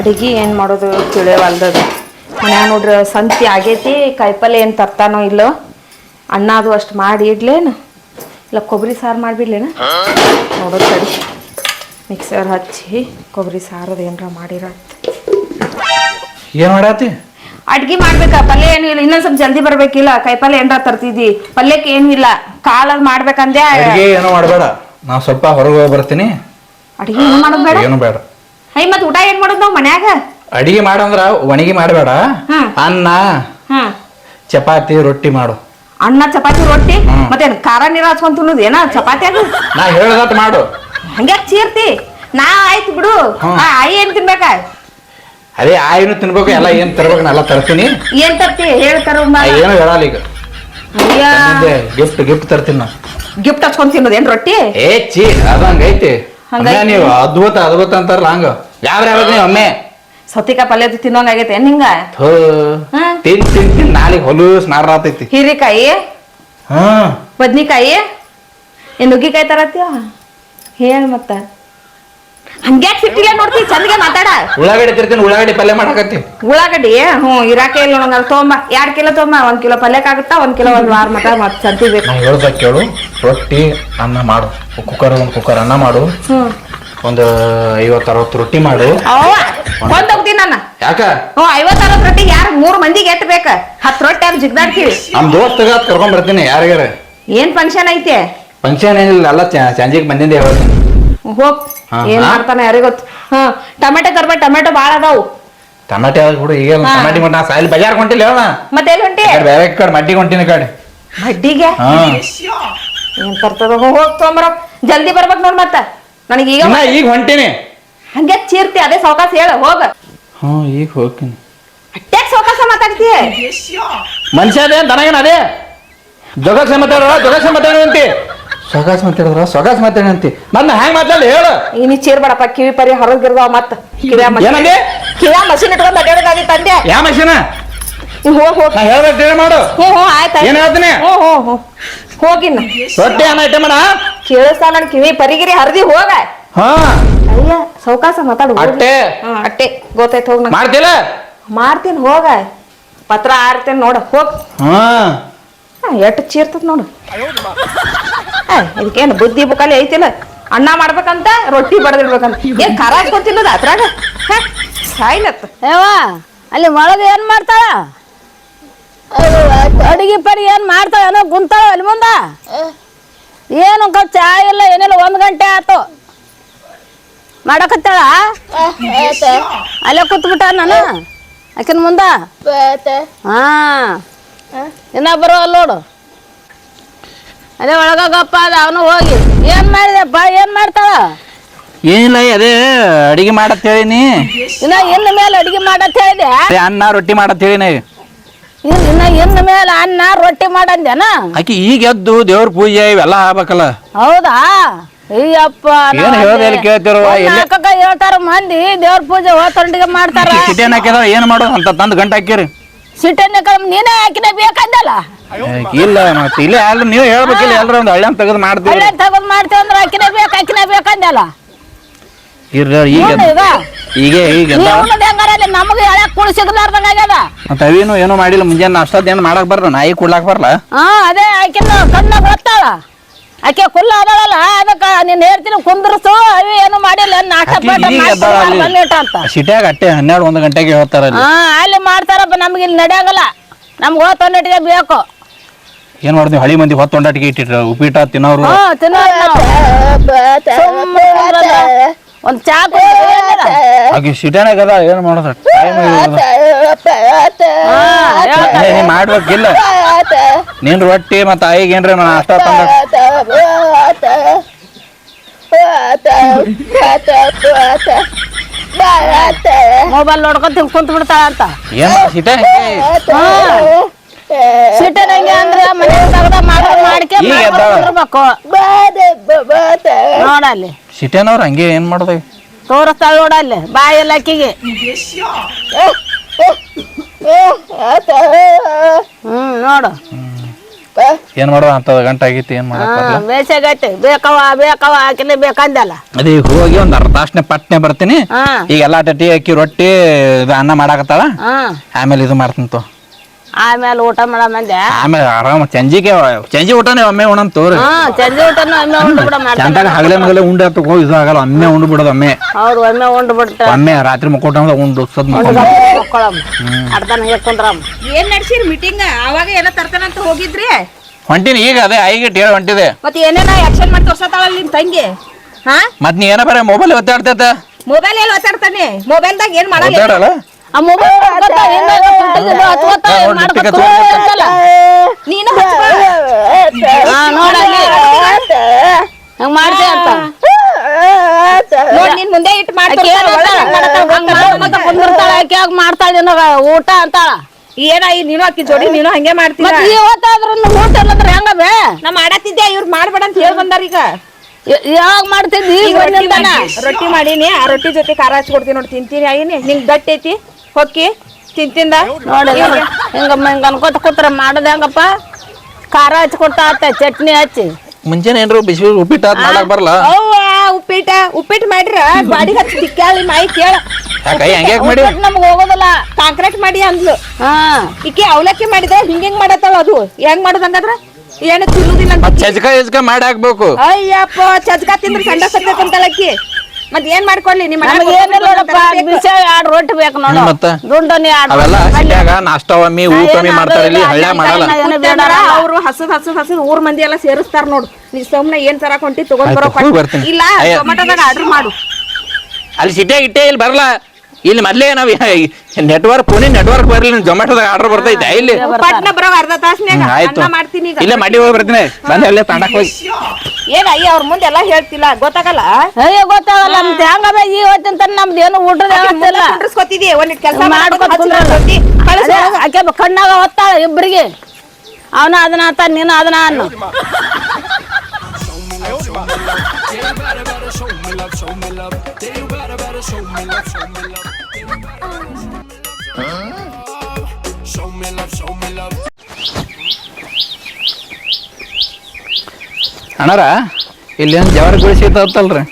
ಅಡಿಗೆ ಏನು ಮಾಡೋದು ತಿಳಿಯವಲ್ದದು ಮನ್ಯಾಗ ನೋಡ್ರಿ ಸಂತಿ ಆಗೈತಿ ಕಾಯಿಪಲ್ಲೆ ಏನು ತರ್ತಾನೋ ಇಲ್ಲೋ ಅನ್ನ ಅದು ಅಷ್ಟು ಮಾಡಿ ಇಡ್ಲೇನು. ಇಲ್ಲ ಕೊಬ್ಬರಿ ಸಾರು ಮಾಡಿಬಿಡ್ಲೇನ? ನೋಡೋದು ಸರಿ ಮಿಕ್ಸರ್ ಹಚ್ಚಿ ಕೊಬ್ಬರಿ ಸಾರದು ಏನಾರ ಮಾಡಿರತ್ತೆ ಏನು ಮಾಡತ್ತಿ ಅಡ್ಗೆ ಮಾಡ್ಬೇಕಾ ಪಲ್ಯ ಏನು ಇಲ್ಲ. ಇನ್ನೊಂದ್ ಸ್ವಲ್ಪ ಜಲ್ದಿ ಬರ್ಬೇಕಿಲ್ಲ. ಕಾಯಿಪಲ್ಲೆ ಏನಾರ ತರ್ತಿದ್ದಿ. ಪಲ್ಯಕ್ಕೆ ಏನೂ ಇಲ್ಲ. ಕಾಲ ಮಾಡ್ಬೇಕಂದೆ ಅಡಿಗೆ ಏನು ಮಾಡಬೇಡ. ನಾ ಸ್ವಲ್ಪ ಹೊರಗೆ ಹೋಗಿ ಬರ್ತೀನಿ. ಅಡ್ಗೆ ಏನು ಮಾಡೋದು ಬೇಡ? ಏನು ಬೇಡ. ಐ ಮತ್ ಊಟ ಏನ್ ಮಾಡೋದು ನಾವು ಮನ್ಯಾಗ? ಅಡಿಗೆ ಮಾಡಂದ್ರ ಒಣಗಿ ಮಾಡಬೇಡ. ಅನ್ನ ಹಾ. ಚಪಾತಿ ರೊಟ್ಟಿ ಮಾಡು. ಅನ್ನ ಚಪಾತಿ ರೊಟ್ಟಿ? ಮತ್ತೆ ಖಾರ ನೀರ್ ಹಚ್ಕೊಂಡ್ ತಿನ್ನೋದು ಏನ ಚಪಾತಿ ಅದು? ನಾ ಹೇಳ್ದಟ್ ಮಾಡು. ಹಂಗ್ಯಾಕ್ ಚೀರ್ತಿ. ನಾ ಆಯ್ತು ಬಿಡು. ಹ್ಮ್. ಆ, ಆಯಿ ಏನ್ ತಿನ್ಬೇಕ? ಅದೇ ಆಯಿನು ತಿನ್ಬೇಕು ಎಲ್ಲ ಏನ್ ತರ್ಬೇಕು ನಾ ಎಲ್ಲ ತರ್ತೀನಿ. ಏನ್ ತರ್ತಿ? ಹೇಳ್ತಾರ ಆ, ಏನು ಹೇಳಲ್ಲ ಈಗ. ಗಿಫ್ಟ್ ಗಿಫ್ಟ್ ತರ್ತೀನಿ ನಾ. ಗಿಫ್ಟ್ ಹಚ್ಕೊಂಡ್ ತಿನ್ನೋದು ಏನ್ ರೊಟ್ಟಿ? ಏ ಚೀ ಅದಂಗ ಐತಿ. ಹಂಗೈತಿ. ಹಂಗ ನೀವು ಅದ್ಭುತ ಅದ್ಭುತ ಅಂತಾರಲ್ಲ ಹಂಗ. ನೀವು ಒಮ್ಮೆ? ಸೌತಿಕಾಯಿ ಪಲ್ಯ ತಿನ್ನೋಂಗ್ ಆಗೈತೆ. ನಿಂಗ? ಥೂ. ಹಾ. ತಿನ್ ತಿನ್ ತಿನ್. ನಾಳೆಗೆ ಹೊಲೂಸ್ ನಾಡ್ರಾತೈತಿ ಹೀರಿಕಾಯಿ? ಹಾ. ಬದ್ನಿಕಾಯಿ? ಏನ್ ನುಗ್ಗಿಕಾಯಿ ತರತ್ತೀವ ಹೇಳ ಮತ್ತ. ಹಂಗ್ಯಾಕ್ ಸಿಟ್ಟಿಲ್ಲ ನೋಡ್ತಿ? ಚಂದಗೆ ಮಾತಾಡ. ಉಳ್ಳಾಗಡ್ಡಿ ತಿರ್ತೀನಿ ಉಳ್ಳಾಗಡ್ಡಿ ಪಲ್ಯ ಮಾಡಕತ್ತಿ. ಉಳ್ಳಾಗಡ್ಡಿ? ಹ್ಞೂ ಇರಾಕೆ ಇಲ್ಲ ನಂಗೆ ತೊಗೊಂಬ ಎರಡ್ ಕಿಲೋ ತೊಗೊಂಬ ಒಂದ್ ಕಿಲೋ ಪಲ್ಯಕ್ಕಾಗುತ್ತಾ ಒಂದ್ ಕಿಲೋ ಒಂದ್ ವಾರ ಮಟ ಮತ್ ಸಂತಿ ಬೇಕು. ನಾ ಹೇಳ್ದ ಕೇಳು ರೊಟ್ಟಿ ಅನ್ನ ಮಾಡು. ಕುಕ್ಕರ್ ಒಂದು ಕುಕ್ಕರ್ ಅನ್ನ ಮಾಡು. ಹ್ಮ್ ಒಂದು ಐವತ್ತು ಅರವತ್ತು ರೊಟ್ಟಿ ಮಾಡು. ಒಂದ್ ಹೋಗ್ತೀನಿ ನಾನು. ಯಾಕ? ಹ್ಞೂ ಐವತ್ತು ಅರವತ್ತು ರೊಟ್ಟಿಗೆ ಯಾರು ಮೂರ್ ಮಂದಿಗೆ ಎಟ್ ಬೇಕ ಹತ್ತು ರೊಟ್ಟಿ ಯಾರು ಜಿಗ್ದಾಡ್ತೀವಿ. ನಮ್ ದೋಸ್ತಗ ಕರ್ಕೊಂಡ್ ಬರ್ತೀನಿ ಯಾರಿಗಾರ ಏನ್ ಫಂಕ್ಷನ್ ಐತೆ? ಫಂಕ್ಷನ್ ಏನಿಲ್ಲ ಎಲ್ಲ ಸಂಜೆಗೆ ಬಂದಿಂದೆ ಹೇಳ್ತೀನಿ ಹೋಗ್ ಹಾ, ಏನ್ ಹಾ. ಮಾಡ್ತಾನ ಯಾರಿಗ್ ಗೊತ್ತು? ಹಾ ಟೊಮೆಟೊ ತರ್ಬೇಕ ಟೊಮೆಟೊ ಬಾಳ ಅದಾವು. ಟಮಾಟೆ ಬಿಡು ಈಗ ಹಾ. ಟಮಾಟಿ ಮಟ್ಟ ಸಾಯಿಲ್ ಬಜಾರ್ ಕೊಂಟಿಲ್ಲ ಹೇಳ ಮತ್ತೆ ಎಲ್ಲಿ ಹೊಂಟಿ? ಬೇರೆ ಕಡೆ ಮಡ್ಡಿ ಕೊಂಟಿನ ಕಡೆ. ಬಡ್ಡಿಗೆ ಹಾ. ಏನ್ ತರ್ತದ? ಹೋಗ್ ತೊಗೊಂಬರ. ಜಲ್ದಿ ಬರ್ಬೇಕ್ ನೋಡ್ ಮತ್ತ. ನನಗೆ ಈಗ ಇನ್ನ ಈಗ ಹೊಂಟಿನಿ. ಹಂಗೆ ಚೀರ್ತಿ ಅದೇ ಸಾವಕಾಶ ಹೇಳ ಹೋಗ. ಹ್ಞೂ ಈಗ ಹೋಗ್ತೀನಿ. ಅಟ್ಯಾಕ್ ಸಾವಕಾಶ ಮಾತಾಡ್ತೀಯ? ಮನುಷ್ಯ ಅದೇ ದನಗೇನ ಅದೇ? ಜೊಗಸ್ ಮಾತಾಡ್ರ? ಜೊಗಸ್ ಮಾತಾಡಂತಿ ಸೊಗಾಸ್ ಮಾತಾಡಿದ್ರ ಸೊಗಾಸ್ ಮಾತಾಡಂತಿ ನನ್ನ ಹ್ಯಾಂಗ್ ಮಾತಾಡಲಿ ಹೇಳು. ಈ ನೀ ಚೀರ್ಬೇಡಪ್ಪ ಕಿವಿ ಪರಿ ಹೊರಗಿರ್ದಾವ ಮತ್ತ. ಕಿವ್ಯಾ ಮಷಿನ್ ಏನಂದಿ? ಕಿವ್ಯಾ ಮಷಿನ್ ಇಟ್ಕೊಂಡ್ ಅಡ್ಡಾಡೋದಾಗಿ ತಂದೆ. ಯಾವ ಮಷಿನ್? ಹೋಗ ಹೋಗ್ ಹೋಗ್. ನಾ ಹೇಳ್ಬೇಕು ಮಾಡು. ಹ್ಞೂ ಹ್ಞೂ ಆಯ್ತು ಏನ್ ಹೇಳ್ತೀನಿ? ಹ್ಞೂ ಹ್ಞೂ ಹ್ಞೂ ಹೋಗಿನ್ನ ರೊಟ್ಟಿ ಅನ್ನ ಐಟಮ್ ಕೇಳಿಸ್ತಾ ನನ್ ಕಿವಿ ಪರಿಗಿರಿ ಹರಿದಿ ಹೋಗ. ಹಾ. ಅಯ್ಯ ಸಾವಕಾಶ ಮಾತಾಡು ಹೋಗಿ. ಅಟ್ಟೆ. ಹ್ಞೂ ಅಟ್ಟೆ ಗೊತ್ತಾಯ್ತು ಹೋಗ್ ನಂಗೆ. ಮಾಡ್ತಿಲ್ಲ ಮಾಡ್ತೀನಿ ಹೋಗ. ಪತ್ರ ಆರ್ತೇನೆ ನೋಡು ಹೋಗ್. ಹಾ. ಎಷ್ಟು ಚೀರ್ತದ ನೋಡು. ಆ, ಇದಕ್ಕೇನು ಬುದ್ಧಿ ಬುಕಾಲಿ ಐತಿಲ್ಲ? ಅನ್ನ ಮಾಡ್ಬೇಕಂತ ರೊಟ್ಟಿ ಬಡದಿಡ್ಬೇಕಂತ. ಏನ್ ಖಾರ ಹಾಕ್ಕೊಂಡ್ ತಿನ್ನೋದು ಅದ್ರಾಗ? ಹ, ಸಾಯ್ಲತ್ತ. ಏವ ಅಲ್ಲಿ ಒಳಗೆ ಏನ್ ಮಾಡ್ತಾಳ? ಅಡಿಗೆ ಪಡಿ ಏನ್ ಮಾಡ್ತಾವ ಏನೋ ಗುಂತಾವ ಅಲ್ಲಿ ಮುಂದ? ಏನು ಚಾ ಇಲ್ಲ ಏನಿಲ್ಲ ಒಂದ್ ಗಂಟೆ ಆತು ಮಾಡಕತ್ತಾಳ? ಅಲ್ಲೇ ಕೂತ್ಬಿಟ್ಟ ನಾನು? ಆಕಿನ ಮುಂದ? ಹಾ. ಇನ್ನ ಬರೋಲ್ಲ ನೋಡು. ಅದೇ ಒಳಗಪ್ಪ ಅದ ಅವನು ಹೋಗಿ. ಏನ್ ಬಾ ಏನ್ ಮಾಡ್ತಾಳ? ಏನಿಲ್ಲ ಅದೇ ಅಡಿಗೆ ಮಾಡತ್ ಹೇಳಿನಿ. ಇನ್ನ ಇನ್ನ ಮೇಲೆ ಅಡಿಗೆ ಮಾಡತ್ ಹೇಳಿದೆ. ಅನ್ನ ರೊಟ್ಟಿ ಮಾಡತ್ ಹೇಳಿನಿ. ಇನ್- ಇನ್ನ ಮೇಲೆ ಅನ್ನ ರೊಟ್ಟಿ ಮಾಡಂದೇನ ಆಕಿ ಈಗ ಎದ್ದು ದೇವ್ರ ಪೂಜೆ ಇವೆಲ್ಲ ಆಗ್ಬೇಕಲ್ಲ. ಹೌದಾ? ಅಯ್ಯಪ್ಪ ಏನ್ ಹೇಳೋದ್ ಎಲ್ಲಿ ಕೇಳ್ತಿರೋ? ನಾಲ್ಕಕ್ಕ ಹೇಳ್ತಾರ ಮಂದಿ ದೇವ್ರ ಪೂಜೆ ಹೋತೊಂಡಿಗೆ ಮಾಡ್ತಾರ. ಸಿಟಿಯನ್ ಹಾಕಿದ ಏನ್ ಮಾಡೋದು ಅಂತ ತಂದು ಗಂಟೆ ಹಾಕಿರಿ ಸಿಟ್ಟನ್ನ ಕಳಮ್ ನೀನೇ ಹಾಕಿನ ಬೇಕಂದಲ್ಲ? ಇಲ್ಲ ಮತ್ತೆ ಇಲ್ಲೇ ಅಲ್ಲ ನೀವು ಹೇಳ್ಬೇಕಿಲ್ಲ ಎಲ್ಲರೂ ಒಂದು ಹಳ್ಳಿ ತೆಗೆದು ಮಾಡ್ತೀವಿ ತಗೊಂಡ್ ಮಾಡ್ತೀವಿ ಅಂದ್ರೆ ಹಾಕಿನ ಬೇಕು ಹಾಕಿನ ಬೇಕಂದಲ್ಲ? ಇರ್ರಿ ಈಗ ಈಗ ಈಗ ನಮಗೆ ಎಳಕ್ ಕುಳಿ ಸಿಗಲಾರ್ದಂಗ ಆಗ್ಯದ? ಮತ್ತೆ ಅವೇನು ಏನೋ ಮಾಡಿಲ್ಲ ಮುಂಜಾನೆ ನಾಷ್ಟದ ಏನು ಮಾಡಕ್ ಬರ್ಲ ನಾಯಿ ಕುಡ್ಲಾಕ್ ಬರ್ಲ? ಹಾ ಅದೇ ಆಕಿನ ಕಣ್ಣಾಗ ಗೊತ್ತಾಳ ಆಕೆ ಕುಲ್ಲ ಅದಳಲ್ಲ ಅದಕ್ಕ ನೀನ್ ಹೇಳ್ತೀನಿ ಕುಂದ್ರಸು ಅವಿ ಏನು ಮಾಡಿಲ್ಲ ಆಕಿ. ಬಂದಿಟ್ಟ ಅಂತ. ಸಿಟ್ಯಾಗ ಅಟ್ಟೆ ಹನ್ನೆರಡು ಒಂದು ಗಂಟೆಗೆ ಹೇಳ್ತಾರ ಅಲ್ಲಿ. ಹಾ ಅಲ್ಲಿ ಮಾಡ್ತಾರಪ್ಪ ನಮ್ಗೆ ಇಲ್ಲಿ ನಡೆಯಂಗಲ್ಲ. ನಮ್ಗೆ ಹೋತೊಂಡಿಟ್ಟಿಗೆ ಬೇಕು. ಏನ್ ಮಾಡಿದ್ವಿ ಹಳಿ ಮಂದಿ ಹೊತ್ತೊಂಡಾಟಿಗೆ ಇಟ್ಟಿಟ್ರ? ಉಪ್ಪಿಟ ತಿನ್ನೋರು? ಹಾ ತಿನ್ನೋರು. ಒಂದ್ ಚಾ? ಆಕಿ ಸಿಟ್ಯಾನಾಗ ಅದ ಏನ್ ಮಾಡೋದು? ಟೈಮ್. ನೀ ಮಾಡ್ಬೇಕಿಲ್ಲ. ನಿನ್ ರೊಟ್ಟಿ ಮತ್ತ ಆಯಿಗೆ ಏನ್ರ ನಾಷ್ಟ ತಂದ ಮೊಬೈಲ್ ನೋಡ್ಕೊಂತ ಕುಂತ ಬಿಡ್ತಾಳ ಅಂತ. ಏನ್ ಸಿಟ್ಯಾ ಹಂಗೆ ಅಂದ್ರೆ ಮನೆ ತಗದ ಮಾಡೋ ಮಾಡ್ಕೆ ನೋಡಲ್ಲಿ. ಸಿಟ್ಯಾನವ್ರ ಹಂಗೆ ಏನ್ ಮಾಡೋದು? ತೋರಿಸ್ತಾಳ ನೋಡಲ್ಲ ಬಾಯಲ್ಲ ಎಲ್ಲ ಅಕ್ಕಿಗೆ. ಹ್ಮ್ ನೋಡು. ಏನು ಮಾಡೋದು? ಅಂತ ಗಂಟೆ ಆಗೈತಿ ಏನು ಮಾಡೋದು ಬೇಸಾಗೈತೆ ಬೇಕವ ಬೇಕವ ಆಕಿನೇ ಬೇಕಂದಲ್ಲ. ಅದೇ ಹೋಗಿ ಒಂದು ಅರ್ಧ ಪಟ್ಟನೆ ಪಟ್ನೆ ಬರ್ತೀನಿ. ಈಗ ಎಲ್ಲಾ ಟಟಿ ಅಕ್ಕಿ ರೊಟ್ಟಿ ಇದು ಅನ್ನ ಮಾಡಾಕತ್ತಾಳ? ಆಮೇಲೆ ಇದು ಮಾಡ್ತೀನಿ ತೋ ಆಮೇಲೆ ಊಟ ಮಾಡ ಮಂದೆ ಆಮೇಲೆ ಆರಾಮ ಚಂಜಿಗೆ ಚಂಜಿ ಊಟನೇ ಒಮ್ಮೆ ಉಣಮ್ ತೋರಿ. ಹಾ ಚಂಜಿ ಊಟನ ಒಮ್ಮೆ ಉಂಡು ಬಿಡ ಚಂದಾಗ ಹಗಲೆ ಮಗಲೆ ಉಂಡೆ ಅಂತ ಹೋಗಿ ಇದು ಆಗಲ್ಲ ಒಮ್ಮೆ ಉಂಡು ಬಿಡೋದು ಒಮ್ಮೆ. ಹೌದು ಒಮ್ಮೆ ಉಂಡು ಬಿಡ್ತಾರೆ ಒಮ್ಮೆ ರಾತ್ರಿ ಮುಕ್ಕೋಟ ಉಂಡು ಸದ್ ಮಕ್ಕಳಮ್ಮ ಅರ್ಧನ ಹೇಳ್ಕೊಂಡ್ರಮ್ಮ ಏನ್ ನಡ್ಸಿರಿ ಮೀಟಿಂಗ್ ಅವಾಗ ಏನೋ ತರ್ತಾನಂತ ಹೋಗಿದ್ರಿ? ಹೊಂಟಿನಿ ಈಗ ಅದೇ ಐಗಿಟ್ ಹೇಳಿ ಹೊಂಟಿದೆ. ಮತ್ತೆ ಏನೇನ ಆಕ್ಷನ್ ಮಾಡಿ ತೋರ್ಸತಾಳಲ್ಲ ನಿಮ್ ತಂಗಿ? ಹಾ? ಮತ್ ನೀ ಏನ ಬರ ಮೊಬೈಲ್ ಒತ್ತಾಡ್ತೈತ ಮೊಬೈಲ್ ಎಲ್ಲಿ ಒತ್ತಾಡ್ತಾನೆ? ಮೊಬೈಲ್ದಾಗ ಏನ್ ಮಾಡಲ್ಲ? ಒತ್ತಾಡಲ್ಲ ಆ ಮೊಬೈಲ್ ನೀನು ಹಚ್ಕೊ. ನೋಡಲ್ಲಿ ಹಂಗ ಮಾಡ್ತೀಯ ಅಂತ. ನೋಡ್ ನೀನ್ ಮುಂದೆ ಇಟ್ಟು ಆಕಿ ಏನ್ ಅಂತಾಳ? ಹಂಗ್ ಮಾಡ್ಕೊಂತ ಕುಂದಿರ್ತಾಳ. ಆಕಿ ಹಂಗ್ ಮಾಡ್ತಾಳ ನಿನಗ ಊಟ ಅಂತಾಳ ಏನ ಈ ನೀನು ಅಕ್ಕಿ ಜೋಡಿ ನೀನು ಹಂಗೆ ಮಾಡ್ತೀನಿ ಮತ್ ಊಟ ಇಲ್ಲಂದ್ರೆ ನಾ ಮಾಡತ್ತಿದ್ದೆ ಇವ್ರು ಮಾಡ್ಬೇಡ ಅಂತ ಹೇಳಿ ಬಂದಾರ ಈಗ. ಯಾವಾಗ ಮಾಡ್ತಿದ್ದಿ ಈಗ ಈಗ ರೊಟ್ಟಿ ಬಂದಿದ್ದಾನ. ಮಾಡಿ- ರೊಟ್ಟಿ ಮಾಡೀನಿ. ಆ ರೊಟ್ಟಿ ಜೊತೆ ಖಾರ ಹಚ್ಕೊಡ್ತೀನಿ ನೋಡಿ ತಿಂತೀನಿ ಆಗಿನಿ ನಿಂಗ್ ದಟ್ಟೈತಿ? ಐತಿ ಹೊಕ್ಕಿ? ತಿಂತಿಂದ? ನೋಡಿ ಹಿಂಗಮ್ಮ ಹಿಂಗ ಅನ್ಕೋತ ಕೂತ್ರ ಮಾಡೋದ್ ಹೆಂಗಪ್ಪ? ಖಾರ ಹಚ್ಚಿ ಕೊಡ್ತಾ ಆತ ಚಟ್ನಿ ಹಚ್ಚಿ. ಮುಂಚೆ ಏನ್ರು ಬಿಸಿ ಬಿಸಿ ಉಪ್ಪಿಟ್ಟು ಆತ್ ಮಾಡಕ್ ಬರಲ್ಲ? ಉಪ್ಪಿಟ್ಟ ಉಪ್ಪಿಟ ಉಪ್ಪಿಟ್ಟು ಮಾಡ್ರ ಬಾಡಿಗೆ ಹಚ್ಚಿ ತಿಕ್ಕಾಳಿ ಮಾಯಿ ಕೇಳ. ಯಾಕ ಮಾಡಿ? ನಮ್ಗೆ ಹೋಗೋದಲ್ಲ ಕಾಂಕ್ರೀಟ್ ಮಾಡಿ ಅಂದ್ಲು. ಹಾ. ಈಕೆ ಅವಲಕ್ಕಿ ಮಾಡಿದ್ರೆ ಹಿಂಗ ಹಿಂಗ್ ಮಾಡತ್ತಾಳ ಅದು. ಹೆಂಗ್ ಮಾಡೋದ್ ಹಂಗಾದ್ರ? ಏನು ತಿನ್ನುದಿಲ್ಲ ಅಂತ ಮತ್ ಚಜ್ಕ ಮಾಡಿ ಹಾಕ್ಬೇಕು. ಅಯ್ಯಪ್ಪ ಚಜ್ಕಾ ತಿಂದ್ರೆ ಸಂಡ ಸತ್ತೈತೆ ಅಂತಳ ಅಕ್ಕಿ ಮತ್ ಏನ್ ಮಾಡ್ಕೊಳ್ಳಿ ನಿಮ್ಮ ನಮ್ಗೆ ಏನಿಲ್ಲ ನೋಡಪ್ಪ ಬಿಸಿ ಎರಡು ರೊಟ್ಟಿ ಬೇಕು ನೋಡು. ಮತ್ತ? ದುಂಡನಿ ಎರಡು ಅವೆಲ್ಲ ಸಿಟ್ಯಾಗ ನಾಷ್ಟ ಒಮ್ಮಿ ಊಟ ಒಮ್ಮಿ ಮಾಡ್ತಾರ ಇಲ್ಲಿ ಹಳ್ಳ್ಯಾಗ ಮಾಡಲ್ಲ. ಏನು ಬೇಡ ಅವ್ರು ಹಸದ್ ಹಸದ್ ಹಸದ್ ಊರ್ ಮಂದಿ ಎಲ್ಲ ಸೇರಿಸ್ತಾರ ನೋಡು. ನೀ ಸುಮ್ನೆ ಏನ್ ತರಕ್ ಹೊಂಟಿ ತಗೊಂಡ್ ಆಯ್ತು, ಬರೋ ಹೋಗ್ ಬರ್ತೀನಿ. ಇಲ್ಲ ಅಯ್ಯ. ಟೊಮೆಟೊದಾಗ ಆರ್ಡರ್ ಮಾಡು. ಅಲ್ಲಿ ಸಿಟ್ಯಾಗ ಇಟ್ಟೆ ಇಲ್ಲಿ ಬರಲ್ಲ. ಇಲ್ಲಿ ಮೊದ್ಲೇ ನಾವು ನೆಟ್ವರ್ಕ್ ಫೋನಿ ನೆಟ್ವರ್ಕ್ ಬರ್ಲಿ ಜೊಮ್ಯಾಟೋದಾಗ ಆರ್ಡರ್ ಬರ್ತೈತೆ. ಇಲ್ಲಿ ಪಟ್ನ ಬರೋ ಅರ್ಧ ತಾಸ್ನ್ಯಾಗ ಆಯ್ತು. ಅನ್ನ ಮಾಡ್ತೀನಿ ಈಗ. ಇಲ್ಲೇ ಮಾಡಿ ಹೋಗಿ ಬರ್ತೀನಿ. ಬಂದ ಅಲ್ಲೇ ತಾಂಡಕ್ ಹೋಗಿ. ಏನ್ ಅಯ್ಯ ಅವ್ರ ಮುಂದೆ ಎಲ್ಲ ಹೇಳ್ತಿಲ್ಲ ಗೊತ್ತಾಗಲ್ಲ? ಅಯ್ಯೋ ಗೊತ್ತಾಗಲ್ಲ. ನಮ್ದು ಹೆಂಗ ಈ ಹೊತ್ತಿನ ತನ ನಮ್ದು ಏನು ಊಟದ ಕುಂಡ್ರಸ್ಕೊತಿದಿ ಒಂದಿಟ್ ಕೆಲಸ ಮಾಡ್ಕೊತ ಆಕೆ ಕಣ್ಣಾಗ ಹೊತ್ತಾಳ ಇಬ್ಬರಿಗೆ ಅವನ ಅದನ್ನ ಆತ ನೀನು ಅದನ್ನ ಅನ್ನು. ಅಣ್ಣಾರ ಇಲ್ಲಿ ಏನು ಜವಾರಿ ಗುಳಿ ಸಿಗ್ತಾವತ್ತಲ್ರಿ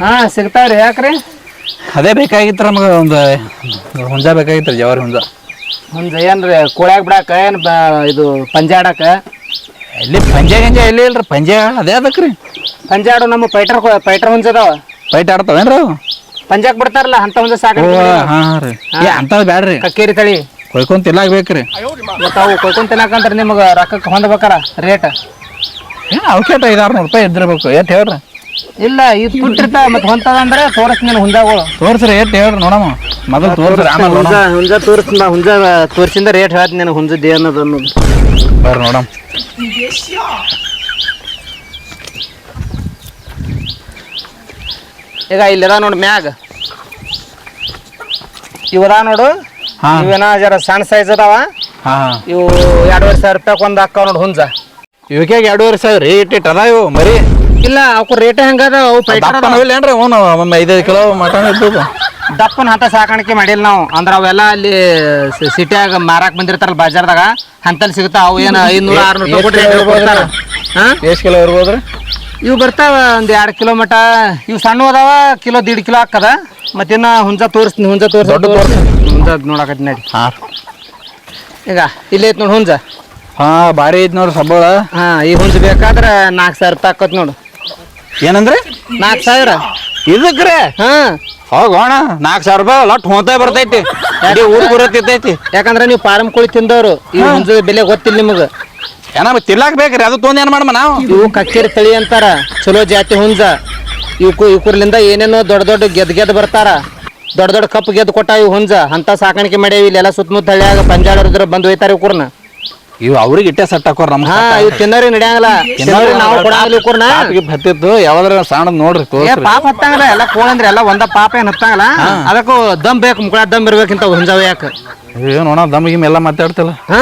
ಹಾ ಸಿಗ್ತಾವ್ರಿ ಯಾಕ್ರಿ? ಅದೇ ಬೇಕಾಗಿತ್ತು ನಮಗೆ ಒಂದು ಹುಂಜ ಬೇಕಾಗಿತ್ತು ಜವಾರಿ ಹುಂಜ. ಒಂದು ಏನ್ರಿ ಕೋಳ್ಯಾಗ ಬಿಡಾಕ ಏನು ಬ- ಇದು ಪಂಜಾಡಕ ಇಲ್ಲಿ ಪಂಜೆ ಗಂಜ ಎಲ್ಲಿ ಇಲ್ರಿ ಪಂಜೆ ಅದೇ ಅದಕ್ರಿ. ಪಂಜಾಡು ನಮ್ಮ ಪೈಟರ್ ಪೈಟರ್ ಹುಂಜದಾವ ಫೈಟ್ ಆಡ್ತಾವೇನ್ರಿ ಅವು? ಪಂಜಾಕ್ ಬಿಡ್ತಾರಲ್ಲ ಅಂತ ಹುಂಜ ಸಾಕ ಓ ಹಾಂ ರೀ. ಏ ಅಂಥದ್ದು ಬ್ಯಾಡ್ರಿ. ಕಕ್ಕೇರಿ ತಳಿ. ಕೊಯ್ಕೊಂತ ತಿನ್ನಾಕ ಬೇಕ್ರಿ. ಮತ್ತ ಅವು ಕೊಯ್ಕೊಂಡ್ ತಿನ್ನಾಕಂತ್ರಿ ನಿಮ್ಗ ರೊಕ್ಕಕ್ಕೆ ಹೊಂದ್ಬೇಕಾರ ರೇಟ್. ಏನು ಅವಕೇಟ ಐದು ಆರ್ನೂರು ರೂಪಾಯಿ ಇದ್ದಿರ್ಬೇಕು ಏಟ್ ಹೇಳ್ರಿ. ಇಲ್ಲ ಇದು ಬಿಟ್ಟಿರ್ತ ಮತ್ತೆ ಹೊಂತದ ಅಂದ್ರೆ ತೋರಿಸ್ತೀನಿ ಹುಂಜಾಗಳು ತೋರ್ಸ್ರಿ ಏಟ್ ಹೇಳ್ರಿ ನೋಡಮ್ಮ. ಮೊದಲು ತೋರಿಸ್ರಿ ಆಮೇಲೆ ಹುಂಜ ನೋಡಮ್ಮ ಹುಂಜ ತೋರಿಸ್ ಹುಂಜ ತೋರಿಸಿಂದ ರೇಟ್ ಹೇಳ್ತೀನಿ ನೀನು ಹುಂಜದ ಏನದ ಅನ್ನೋದು. ಬರ್ರಿ ನೋಡಮ್ಮ. ಈಗ ಇಲ್ಲದ ನೋಡು ಮ್ಯಾಗ. ಇವದ ನೋಡು. ಹಾ. ಇವೇನ ಜರ ಸಣ್ಣ ಸೈಜ್ ಅದಾವ. ಹಾಂ ಇವು ಎರಡುವರೆ ಸಾವಿರ ರೂಪಾಯಿ ಒಂದು ಹಾಕಾವ ನೋಡಿ ಹುಂಜ. ಇವಕ್ಕೆ ಎರಡೂವರೆ ಸಾವಿರ ರೇಟ್ ಇಟ್ಟು ಅದ ಇವು ಮರಿ? ಇಲ್ಲ ಅವಕ್ಕೆ ರೇಟ್ ಹೆಂಗದ ಅವು ಪೈಟರ್ ದಪ್ಪನ ಇಲ್ಲೇನ್ರಿ ಅವನು? ಒಮ್ಮೆ ಐದೈದು ಕಿಲೋ ಮಟನ್ ಇದ್ದದ್ದು ದಪ್ಪನ ಹಂತ ಸಾಕಾಣಿಕೆ ಮಾಡಿಲ್ಲ ನಾವು. ಅಂದ್ರೆ ಅವೆಲ್ಲ ಅಲ್ಲಿ ಸಿಟಿಯಾಗ ಮಾರಾಕ್ ಬಂದಿರ್ತಾರಲ್ಲ ಬಜಾರ್ದಾಗ ಹಂತಲ್ಲಿ ಸಿಗುತ್ತಾ? ಅವು ಏನು ಐನೂರ ಆರ್ನೂರು ಎಷ್ಟು ಕೊಡ್ತಾರ? ಹಾ? ಎಷ್ಟು ಕಿಲೋ ಇರ್ಬೋದ್ರಿ? ಇವು ಬರ್ತಾವ ಒಂದು ಎರಡು ಕಿಲೋಮೀಟರ್ ಮಟ. ಇವು ಸಣ್ಣ ಅದಾವ ಕಿಲೋ ದೀಡ್ ಕಿಲೋ ಹಾಕದ. ಮತ್ತಿನ್ನ ಹುಂಜ ತೋರಿಸ್ತೀನಿ ಹುಂಜ ತೋರಿಸ್ ದೊಡ್ಡ ತೋರ್ಸು. ಹುಂಜ ನೋಡಕತ್ತೀನಿ ನಡಿ. ಹಾಂ. ಈಗ ಇಲ್ಲೇ ಐತ್ ನೋಡಿ ಹುಂಜ. ಹಾಂ ಭಾರಿ ಐತಿ ನೋಡ್ರಿ ಸಬ್ಬಳ ಹಾ ಈ ಹುಣ್ಸ್ ಬೇಕಾದ್ರೆ ನಾಲ್ಕು ಸಾವಿರ ರೂಪಾಯಿ ನೋಡು. ಏನಂದ್ರೆ? ನಾಲ್ಕು ಸಾವಿರ. ಇದಕ್ರೆ? ಹಾ. ಹೋಗೋಣ ನಾಲ್ಕು ಸಾವಿರ ರೂಪಾಯಿ ಲಟ್ ಹೋಗ್ತಾ ಬರ್ತೈತಿ. ಅಡಿ ಊರು ಬರತ್ತೈತಿ ಯಾಕಂದ್ರೆ ನೀವು ಪಾರಂ ಕೋಳಿ ತಿಂದವ್ರು ಈ ಹುಂಜದ ಬೆಲೆ ಗೊತ್ತಿಲ್ಲ ನಿಮಗೆ. ಏನ ತಿರ್ಲಾಕ್ ಬೇಕ್ರಿ ಅದು ತೊಂದ್ ಏನ್ ಮಾಡಮ್ಮ ನಾವು? ಇವು ಕಕ್ಕೇರಿ ತಳಿ ಅಂತಾರ ಚಲೋ ಜಾತಿ ಹುಂಜ ಇವಕು ಇವ್ಕರ್ಲಿಂದ ಏನೇನೋ ದೊಡ್ಡ ದೊಡ್ಡ ಗೆದ್ ಗೆದ್ದು ಬರ್ತಾರ. ದೊಡ್ಡ ದೊಡ್ಡ ಕಪ್ಪು ಗೆದ್ದು ಕೊಟ್ಟ ಇವು ಹುಂಜ ಅಂತ ಸಾಕಾಣಿಕೆ ಮಾಡ್ಯಾವ ಇಲ್ಲೆಲ್ಲ ಸುತ್ತಮುತ್ತ ಹಳ್ಳಿಯಾಗ ಪಂಜಾಡ್ರ ಇದ್ರ ಬಂದು ಒಯ್ತಾರ ಇವ್ಕರ್ನ. ಇವು ಅವ್ರಿಗೆ ಇಟ್ಟೆ ಸಟ್ ಹಾಕೋರ್ ನಮ್ ಹಾ ಇವ್ ತಿನ್ನೋರಿ ನಡೆಯಂಗಿಲ್ಲ. ತಿನ್ನೋರಿ ನಾವು ಹತ್ತಿತ್ತು ಯಾವ್ದಾರ ಸಣ್ಣ ನೋಡ್ರಿ ಏ ತೋರ್ಸ್ರಿ. ಪಾಪ ಹತ್ತಂಗಲ್ಲ ಎಲ್ಲ ಕೋಳಂದ್ರೆ ಎಲ್ಲ ಒಂದ ಪಾಪ ಏನ್ ಹತ್ತಂಗಲ್ಲ. ಅದಕ್ಕೂ ದಮ್ ಬೇಕು ಮುಕ್ಕಳ ದಮ್ ಇರ್ಬೇಕಿಂತ ಹುಂಜಾವ ಯಾಕ? ಏನ್ ಎಲ್ಲ ಮಾತಾಡ್ತಿಲ್ಲ. ಹಾ.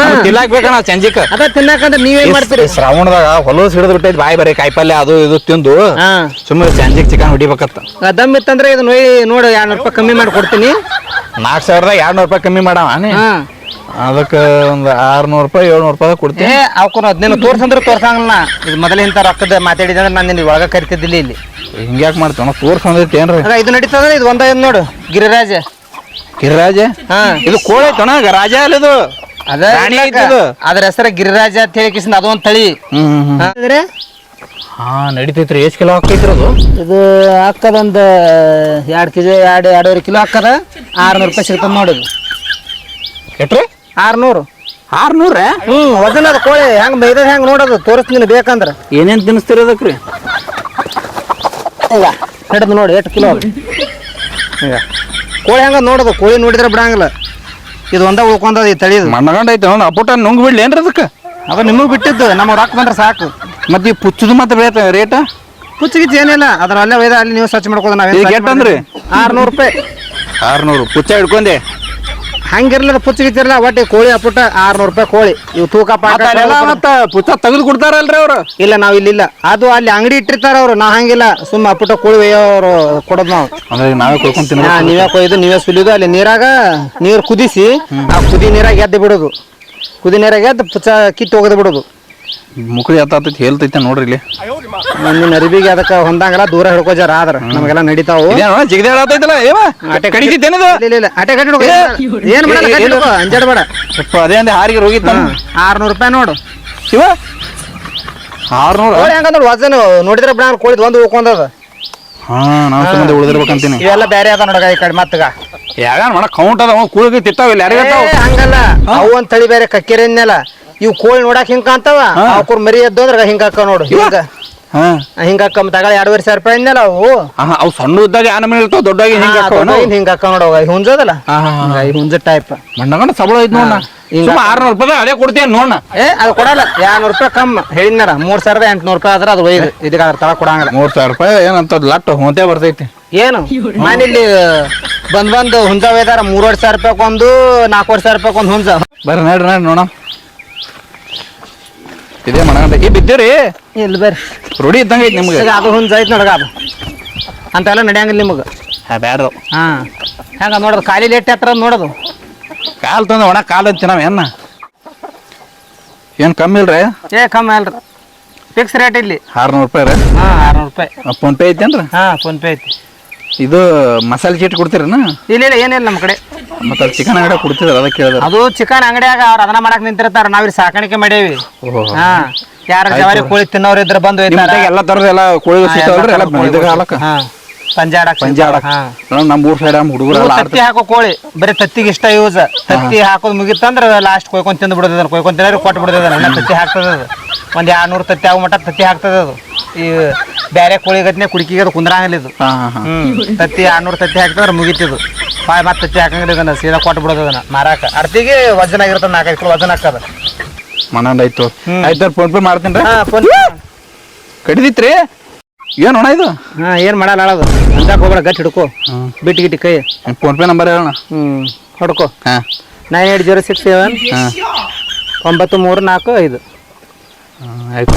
ಬೇಕಣ್ಣ ಸಂಜಿಕ ಅದ ತಿನ್ನಾಕಂದ್ರೆ ನೀವೇನ್ ಮಾಡ್ತೀರಿ? ಶ್ರಾವಣದಾಗ ಹೊಲಸ್ ಹಿಡಿದು ಬಿಟ್ಟೈತಿ ಬಾಯಿ ಬರೀ ಕಾಯಿಪಲ್ಲೆ ಅದು ಇದು ತಿಂದು ಹಾ. ಸುಮ್ಮನೆ ಸಂಜಿಕ್ ಚಿಕನ್ ಹೊಡಿಬೇಕತ್ತ. ಆ ದಮ್ ಇತ್ತಂದ್ರೆ ಇದು ನೋಡಿ ನೋಡು ಎರಡ್ನೂರು ರೂಪಾಯಿ ಕಮ್ಮಿ ಮಾಡಿ ಕೊಡ್ತೀನಿ. ನಾಲ್ಕು ಸಾವಿರದ ಎರಡ್ನೂರು ರೂಪಾಯಿ ಕಮ್ಮಿ ಮಾಡವ ಹಾ. ಅದಕ್ಕೆ ಒಂದು ಆರ್ನೂರು ರೂಪಾಯಿ ಏಳ್ನೂರು ರೂಪಾಯಿ ಕೊಡ್ತೀನಿ. ಏ ಅವಕ್ಕೂ ಹದಿನೈದು ತೋರ್ಸಂದ್ರೆ ತೋರ್ಸಂಗಿಲ್ಲ ಇದು ಮೊದಲ ಇಂಥ ರೊಕ್ಕದ ಮಾತಾಡಿದೆ ಅಂದ್ರೆ ನಾನು ನಿನ್ನ ಒಳಗೆ ಕರಿತಿದ್ದಿಲ್ಲ ಇಲ್ಲಿ. ಹಿಂಗ್ಯಾಕೆ ಮಾಡ್ತಾನ ತೋರ್ಸಂದ್ರೆ ಏನ್ರಿ? ಅದ ಇದು ನಡೀತದ ಇದು ಒಂದ ಐದು ನೋಡು. ಗಿರಿರಾಜ. ಗಿರಿರಾಜ? ಹಾ. ಇದು ಕೋಳಿ ಐತಣ ರಾಜ ಅಲ್ಲ ಇದು. ಅದ ರಾಣಿ ಐತಿ ಇದು. ಅದ್ರ ಹೆಸರ ಗಿರಿರಾಜ ಅಂತ ಹೇಳಿ ಕಿಸಿಂದ ಅದೊಂದು ತಳಿ. ಹ್ಮ್ ಹ್ಮ್ ಹ್ಮ್. ಅಂದ್ರೆ? ಹಾ ನಡಿತೈತ್ರಿ. ಎಷ್ಟು ಕಿಲೋ ಹಾಕೈತ್ರಿ ಅದು? ಇದು ಹಾಕದೊಂದು ಎರಡು ಕೆ ಜಿ ಎರಡು ಎರಡೂವರೆ ಕಿಲೋ ಹಾಕದ. ಆರ್ನೂರು ರೂಪಾಯಿ ಸಿಗ್ತದೆ ನೋಡಿ ಇದು. ಎಟ್ರಿ? ಆರ್ನೂರು. ಆರ್ನೂರ? ಹ್ಞೂ ವಜನ ಅದ ಕೋಳಿ ಹೆಂಗೆ ಮೈದ ಹೆಂಗ್ ನೋಡೋದು? ತೋರಿಸ್ತೀನಿ ಬೇಕಂದ್ರ. ಏನೇನ್ ತಿನ್ನಿಸ್ತೀರಿ ಅದಕ್ರಿ? ಈಗ ಹಿಡಿದು ನೋಡಿ ಎಷ್ಟು ಕಿಲೋ ಅದು. ಈಗ ಕೋಳಿ ಹೆಂಗ ನೋಡೋದು? ಕೋಳಿ ನೋಡಿದ್ರೆ ಬಿಡಂಗಿಲ್ಲ. ಇದು ಒಂದ ಉಳ್ಕೊಂಡದ ಈ ತಳಿದು. ಮಣ್ಣಗಂಡ ಐತೆ ಅವ್ನು ಅಪ್ಪುಟ ನುಂಗ್ ಬಿಡ್ಲಿ ಏನ್ರಿ ಅದಕ್ಕೆ? ಅದು ನಿಮಗೆ ಬಿಟ್ಟಿದ್ದು ನಮ್ಮ ರೊಕ್ಕ ಬಂದ್ರೆ ಸಾಕು. ಮತ್ತೆ ಈ ಪುಚ್ಚದು ಮತ್ತೆ ಬೇತ ರೇಟ? ಪುಚ್ಚಗಿಚ್ಚ ಏನಿಲ್ಲ ಅದ್ರ ಅಲ್ಲೇ ಒಯ್ದ ಅಲ್ಲಿ ನೀವು ಸ್ವಚ್ಛ ಮಾಡ್ಕೋದ ನಾವು ಎಷ್ಟ್ ಅಂದ್ರಿ? ಆರ್ನೂರು ರೂಪಾಯಿ. ಆರ್ನೂರು ಪುಚ್ಚ ಹಿಡ್ಕೊಂಡೆ. ಹಂಗಿರ್ಲಿಲ್ಲ ಪುಚ್ಚಿಗಿತ್ತಿರಲ್ಲ ಒಟ್ಟಿ ಕೋಳಿ ಅಪ್ಪುಟ ಆರ್ನೂರು ರೂಪಾಯಿ ಕೋಳಿ. ಇವು ತೂಕ ಪಾಕ ಮತ್ತೆ ತೆಗೆದು ಕೊಡ್ತಾರಲ್ರಿ ಅವ್ರು? ಇಲ್ಲ ನಾವು ಇಲ್ಲಿಲ್ಲ. ಅದು ಅಲ್ಲಿ ಅಂಗಡಿ ಇಟ್ಟಿರ್ತಾರ ಅವ್ರು. ನಾ ಹಂಗಿಲ್ಲ. ಸುಮ್ಮ ಅಪ್ಪುಟ ಕೋಳಿ ಒಯ್ಯೋರು ಕೊಡೋದು ನಾವು. ಅಂದ್ರೆ ನಾವೇ ಹಾ, ನೀವೇ ಕೊಯ್ದು ನೀವೇ ಸುಲಿದು ಅಲ್ಲಿ ನೀರಾಗ ನೀರು ಕುದಿಸಿ ಆ ಕುದಿ ನೀರಾಗ ಎದ್ದು ಬಿಡೋದು. ಕುದಿ ನೀರಾಗ ಎದ್ದು ಪುಚ್ಚ ಕಿತ್ತು ಒಗೆದು ಬಿಡೋದು. ಮುಕ್ಳಿ ಹತ್ತೈತಿ ಹೇಳ್ತೈತೆ ನೋಡ್ರಿ ಇಲ್ಲಿ. ನಿನ್ನ ಅರಿವಿಗೆ ಅದಕ್ಕೆ ಹೊಂದಂಗಲ್ಲ ದೂರ ಹಿಡ್ಕೋ ಜರ ಆದ್ರ. ನಮಗೆಲ್ಲ ನಡೀತಾವು. ಇದೇನೋ ಜಿಗದೆ ಹೇಳತ್ತೈತಲ್ಲ ಏವ? ಕಡಿತೈತೇನದು ಇಲ್ಲ, ಇಲ್ಲ, ಇಲ್ಲ ಅಟೆ ಕಟ್ಟಿ ಏನು ಮಾಡಲ್ಲ ಅಂಜಾಡ್ಬೇಡ ಸ್ವಲ್ಪ ಅದೇ ಅಂದೆ ಹಾರಿಗೆ ಹೋಗಿತ್ತ ಆರ್ನೂರು ರೂಪಾಯಿ ನೋಡು. ಶಿವ? ಆರ್ನೂರು? ಹೆಂಗಂದ್ರೆ ವಜನ್ ನೋಡಿದ್ರೆ ಬಿಡ ಕೋಳಿದ್ ಒಂದು ಹೋಗ್ಕೊಂಡದ ಹಾ ನಾವು ಸುಮ್ಮನೆ ಉಳಿದಿರ್ಬೇಕಂತೀನಿ. ಇವೆಲ್ಲ ಬೇರೆ ಅದ ನೋಡಗ ಈ ಕಡೆ ಮತ್ತಗ. ಯಾವ್ಯಾವ ಮಾಡ ಕೌಂಟ್ ಅದಾವ? ಕೂಳಿಗೆ ತಿತ್ತಾವ ಇಲ್ಲಿ ಯಾರಿಗೆ ಹಂಗಲ್ಲ. ಅವು ಒಂದು ತಳಿ ಬೇರೆ ಕಕ್ಕಿರನ್ನೆಲ್ಲ ಇವು ಕೋಳಿ ನೋಡಕ್ ಹಿಂಗ ಕಾಂತಾವ ಅವ್ರ ಮರಿ ಎದ್ದು ಅಂದ್ರೆ ಹಿಂಗ ಹಾಕ ನೋಡು ಹಿಂಗ. ಹಿಂಗ ಹಾಕ ತಗಳ ಎರಡುವರೆ ಸಾವಿರ ರೂಪಾಯಿ ಅಂದ್ನಲ್ಲ ಅವು. ಅವು ಸಣ್ಣ ಉದ್ದಾಗ ಯಾವ ಮೇಲೆ ಇರ್ತಾವ ದೊಡ್ಡಾಗಿ ಹಿಂಗ ಹಿಂಗ ಹಾಕ ನೋಡು ಅವ ಹುಂಜದಲ್ಲ ಹುಂಜ ಟೈಪ್ ಮಣ್ಣಗಂಡ ಸಬಳ ಐತ್ ನೋಡ ಸುಮ್ಮ ಆರ್ನೂರು ರೂಪಾಯಿ ಅದೇ ಕೊಡ್ತೀನಿ ನೋಡ ಏ ಅದು ಕೊಡಲ್ಲ ಎರಡ್ನೂರು ರೂಪಾಯಿ ಕಮ್ಮ ಹೇಳಿದ್ನಾರ ಮೂರ್ ಸಾವಿರದ ಎಂಟ್ನೂರು ರೂಪಾಯಿ ಆದ್ರೆ ಅದು ಒಯ್ದು ಇದಕ್ಕೆ ಅದ್ರ ತಳ ಕೊಡಂಗಿಲ್ಲ. ಮೂರ್ ಸಾವಿರ ರೂಪಾಯಿ ಏನಂತ ಲಟ್ ಹೊಂತೆ ಬರ್ತೈತಿ. ಏನು? ಮನೇಲಿ ಬಂದ್ ಬಂದು ಹುಂಜ ಒಯ್ದಾರ ಮೂರುವರೆ ಸಾವಿರ ರೂಪಾಯಿ ಒಂದು ನಾಲ್ಕೂವರೆ ಸಾವಿರ ರೂಪಾಯಿ ಒಂದು ಹುಂಜ. ಬರ್ರಿ ನೋಡ್ರಿ ನೋಡ್ರಿ ನೋಡ ಇದೇ ಮಣಗಂಡ ಈ ಬಿದ್ದೀರಿ? ಇಲ್ಲ ಬರ್ರಿ. ರೂಢಿ ಇದ್ದಂಗೆ ಐತಿ ನಿಮ್ಗೆ. ಅದು ಹುಂಜ ಐತಿ ನೋಡಗ ಅದು. ಅಂತೆಲ್ಲ ನಡೆಯಂಗಿಲ್ಲ ನಿಮಗೆ. ಹಾ ಬ್ಯಾಡ್ರು ಹಾ. ಹೆಂಗ ನೋಡೋದು ಖಾಲಿ ಲೇಟ್ ಹತ್ರ ನೋಡೋದು. ಕಾಲು ತಂದ ಒಣ ಕಾಲು ಅಂತ ನಾವು ಏನ? ಏನು ಕಮ್ಮಿ ಇಲ್ರಿ? ಏ ಕಮ್ಮಿ ಅಲ್ರಿ. ಫಿಕ್ಸ್ ರೇಟ್ ಇಲ್ಲಿ. ಆರ್ನೂರು ರೂಪಾಯಿ ರೀ? ಹಾಂ ಆರ್ನೂರು ರೂಪಾಯಿ. ಫೋನ್ಪೇ ಐತೆ ಐತೇನ್ರಿ? ಹಾ ಫೋನ್ಪೇ ಐತಿ. ಇದು ಮಸಾಲೆ ಚೀಟ್ ಕೊಡ್ತೀರನ? ಇಲ್ಲ ಇಲ್ಲ ಏನಿಲ್ಲ ನಮ್ಮ ಕಡೆ. ಮತ್ತೆ ಅಲ್ಲಿ ಚಿಕನ್ ಅಂಗಡಿ ಕೊಡ್ತಿದ್ರ ಅದಕ್ಕೆ ಕೇಳಿದ್ರೆ ಅದು ಚಿಕನ್ ಅಂಗಡಿಯಾಗ ಅವ್ರು ಅದನ್ನ ಮಾಡಕ್ ನಿಂತಿರ್ತಾರ ನಾವಿಲ್ಲಿ ಸಾಕಾಣಿಕೆ ಮಾಡೇವಿ. ಓಹೋ. ಹಾ ಯಾರ ಜವಾರಿ ಕೋಳಿ ತಿನ್ನೋರು ಇದ್ರ ಬಂದು ನಿಮ್ಮ ಎಲ್ಲಾ ಎಲ್ಲ ತರದ ಎಲ್ಲ ಕೋಳಿ ಹಾ, ಸಿಗ್ತಾವಲ್ರಿ? ಎಲ್ಲ ಎಲ್ಲ ಕೋಳಿ ಇದಕ್ಕೆ ಹಾಲಕ್ಕ? ಹಾ ಪಂಜಾಡಕ್ ಪಂಜಾಡಕ್ ಹಾ. ನಮ್ಮ ಊರ್ ಸೈಡ್ ಹುಡುಗರು ಎಲ್ಲ ತತ್ತಿ ಹಾಕೋ ಕೋಳಿ ಬರೀ ತತ್ತಿಗೆ ಇಷ್ಟ ಯೂಸ್ ತತ್ತಿ ಹಾಕೋದು ಮುಗಿತಂದ್ರ ಲಾಸ್ಟ್ ಕೊಯ್ಕೊಂಡ್ ತಿಂದು ಬಿಡೋದ ಕೊಯ್ಕೊಂಡ್ ತಿನ್ನೋರು ಕೊಟ್ಟು ಬಿಡೋದ ತತ್ತಿ ಹಾಕ್ತದ ಅದು. ಒಂದ್ ಎರಡ್ನೂರು ತತ್ತಿ ಆಗೋ ಮಟ್ಟ ತತ್ತಿ ಹಾಕ್ತದ ಅದು. ಈ ಬ್ಯಾರೆ ಕೋಳಿ ಗತ್ನೆ ಕುಡಿಕಿಗೆ ಅದು ಕುಂದ್ರಂಗಿಲ್ಲ ಹಾ ಹಾ ತತ್ತಿ ಆರ್ನೂರು ತತ್ತಿ ಹಾಕಿದ್ರೆ ಮುಗಿತಿದ್ದು ಬಾಯ್ ಮತ್ತೆ ತತ್ತಿ ಹಾಕಂಗಿಲ್ಲ ಇದನ್ನ ಸೀದಾ ಕೊಟ್ಟು ಬಿಡೋದು ಅದನ್ನ ಮಾರಾಕ. ಅರ್ತಿಗೆ ವಜನ ಆಗಿರ್ತದೆ ನಾಲ್ಕೈದು ಕಿಲೋ ವಜನ ಹಾಕದ ಮನಂದ ಆಯ್ತು. ಆಯ್ತು ಫೋನ್ ಪೇ ಮಾಡ್ತೀನಿ ಹಾ ಫೋನ್ ಕಡಿದಿತ್ರಿ? ಏನು ಅಣ್ಣ ಇದು? ಹಾ ಏನು ಮಾಡಲ್ಲ ಅಳದು ಅಂತ ಹೋಗ್ಬೇಡ ಗಟ್ಟಿ ಹಿಡ್ಕೋ. ಬಿಟ್ಟು ಗಿಟ್ಟಿ ಕೈ. ಫೋನ್ ಪೇ ನಂಬರ್ ಹೇಳೋಣ ಹ್ಮ್ ಹೊಡ್ಕೋ. ಹಾ. Nine eight zero six seven ಹಾ. ಒಂಬತ್ತು ಮೂರು ನಾಲ್ಕು ಐದು. ಆಯ್ತು.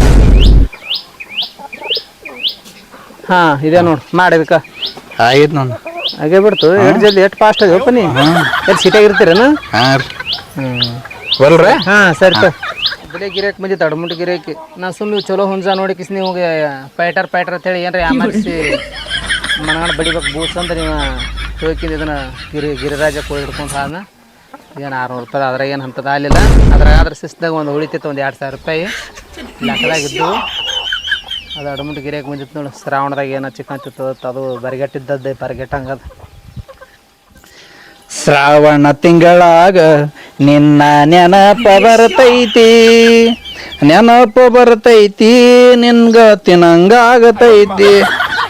ಹಾ ಇದೆ ನೋಡು ಮಾಡಿದಕ್ಕ ಆಯ್ತು ನಾನು ಹಾಗೆ ಬಿಡ್ತು ಎಷ್ಟು ಜಲ್ದಿ ಎಷ್ಟು ಫಾಸ್ಟ್ ಆಗಿ ಓಪನಿ? ಎಲ್ಲಿ ಸಿಟಿಯಾಗ ಇರ್ತೀರೇನು ಹಾಂ ರೀ. ಹ್ಮ್. ಬಲ್ರಿ ಹಾ ಸರಿ ತ. ಬೆಲೆ ಗಿರೇಕ್ ಮಂದಿ ತಡಮುಂಟಿ ಗಿರಾಕಿ. ನಾ ಸುಮ್ಮನೆ ಚಲೋ ಹುಂಜ ನೋಡಿ ಕಿಸ್ ನೀವು ಪೈಟರ್ ಪೈಟರ್ ಅಂತೇಳಿ ಏನ್ರಿ ಆಮರಿಸಿ ಮನಗಣ ಬಡಿಬೇಕು ಬೂಸ್ ಅಂತ ನೀವು ಹೋಗಿಂದ ಇದನ್ನ ಗಿರಿ ಗಿರಿರಾಜ ಕೋಳಿ ಹಿಡ್ಕೊಂಡು ಸಾಧನ ಏನು ಆರುನೂರು ರೂಪಾಯಿ ಅದ್ರಾಗ ಏನು ಅಂತದ ಆಗಲಿಲ್ಲ. ಅದ್ರಾಗ ಅದ್ರ ಶಿಸ್ದಾಗ ಒಂದು ಉಳಿತಿತ್ತು ಒಂದು ಎರಡು ಸಾವಿರ ರೂಪಾಯಿ. ಲೆಕ್ಕದಾಗಿದ್ದು ಅದು ಅಡಮುಟ್ ಗಿರಿಯಾಗಿ ಬಂದಿತ್ತು ನೋಡು. ಶ್ರಾವಣದಾಗ ಏನೋ ಚಿಕ್ಕಂತಿತ್ತು ತಿತ್ತು ಅದು ಬರಿಗಟ್ಟಿದ್ದದ್ದು ಬರಿಗಟ್ಟಂಗದ. ಶ್ರಾವಣ ತಿಂಗಳಾಗ ನಿನ್ನ ನೆನಪ ಬರ್ತೈತಿ. ನೆನಪ ಬರ್ತೈತಿ ನಿನ್ಗ ತಿನ್ನಂಗಾಗತೈತಿ.